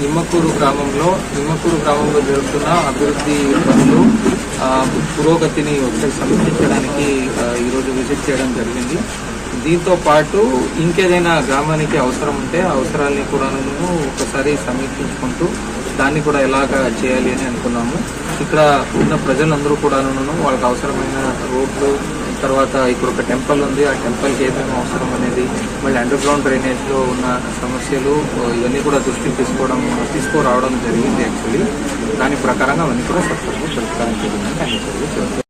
నిమ్మకూరు గ్రామంలో నిమ్మకూరు గ్రామంలో జరుగుతున్న అభివృద్ధి పనులు పురోగతిని ఒకసారి సమీక్షించడానికి ఈరోజు విజిట్ చేయడం జరిగింది. దీంతో పాటు ఇంకేదైనా గ్రామానికి అవసరం ఉంటే అవసరాలని కూడా ఒకసారి సమీక్షించుకుంటూ దాన్ని కూడా ఎలాగ చేయాలి అని అనుకున్నాము. ఇక్కడ ఉన్న ప్రజలందరూ కూడాను వాళ్ళకి అవసరమైన రోడ్లు తర్వాత ఇక్కడ ఒక టెంపుల్ ఉంది. ఆ టెంపుల్కి ఏమేమి అవసరం అనేది మళ్ళీ అండర్ గ్రౌండ్ ఉన్న సమస్యలు ఇవన్నీ కూడా దృష్టికి తీసుకోవడం తీసుకురావడం జరిగింది యాక్చువల్లీ దాని ప్రకారంగా అవన్నీ కూడా సత్వరంగా పరిష్కారం జరిగిందని